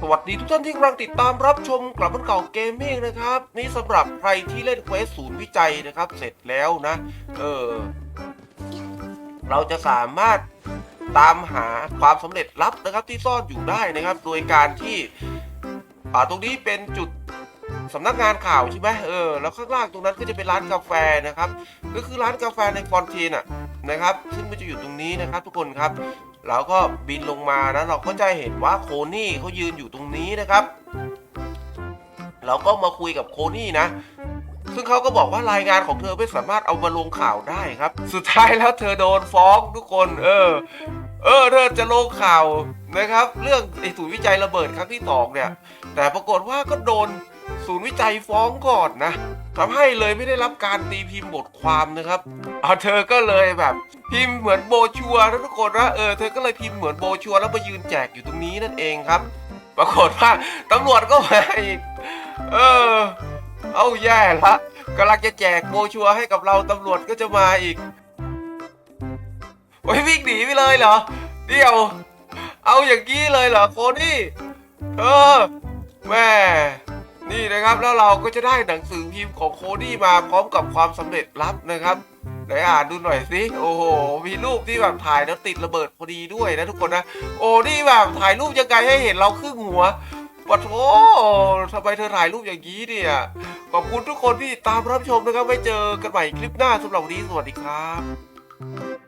สวัสดีทุกท่านที่กำลังติดตามรับชมกลับมันเก่าเกมมิ่งนะครับ นี่สำหรับใครที่เล่นเควสศูนย์วิจัยนะครับ เสร็จแล้วนะ เออ เราจะสามารถตามหาความสำเร็จลับนะครับที่ซ่อนอยู่ได้นะครับ โดยการที่อ่าตรงนี้เป็นจุดสำนักงานข่าวใช่ไหมเออแล้วข้างล่างตรงนั้นก็จะเป็นร้านกาแฟนะครับ ก็คือร้านกาแฟในฟอนเทนอะนะครับ ซึ่งมันจะอยู่ตรงนี้นะครับ ทุกคนครับ เราก็บินลงมานะเราก็จะเห็นว่าโคนี่เขายืนอยู่ตรงนี้นะครับ เราก็มาคุยกับโคนี่นะ ซึ่งเขาก็บอกว่ารายงานของเธอไม่สามารถเอามาลงข่าวได้ครับ สุดท้ายแล้วเธอโดนฟ้องทุกคน เออ เออเธอจะลงข่าวนะครับ เรื่องไอ้ศูนย์วิจัยระเบิดครั้งที่สองเนี่ย แต่ปรากฏว่าก็โดน ศูนย์วิจัยฟ้องก่อนนะทำให้เลยไม่ได้รับการตีพิมพ์บทความนะครับเอาเธอก็เลยแบบ พิมพ์เหมือนโบชัวร์นะทุกคนนะเออเธอก็เลยพิมพ์เหมือนโบชัวแล้วมายืนแจกอยู่ตรงนี้นั่นเองครับ ปรากฏว่าตำรวจก็มาอีกเออ เอาแย่ละกำลังจะแจกโบชัวให้กับเราตำรวจก็จะมาอีกโอ้ยวิ่งหนีไปเลยเหรอ เดี๋ยว เอาอย่างนี้เลยเหรอโคนี่เออแม่ นะครับ แล้วเราก็จะได้หนังสือพิมพ์ของโคนี่มาพร้อมกับความสำเร็จลับนะครับไหนอ่านดูหน่อยสิโอ้โหมีรูปที่แบบถ่ายแล้วติดระเบิดพอดีด้วยนะทุกคนนะโอ้นี่แบบถ่ายรูปยังไงให้เห็นเราครึ่งหัวปะโถทำไมเธอถ่ายรูปอย่างนี้เนี่ยขอบคุณทุกคนที่ตามรับชมนะครับไว้เจอกันใหม่คลิปหน้าสำหรับวันนี้สวัสดีครับ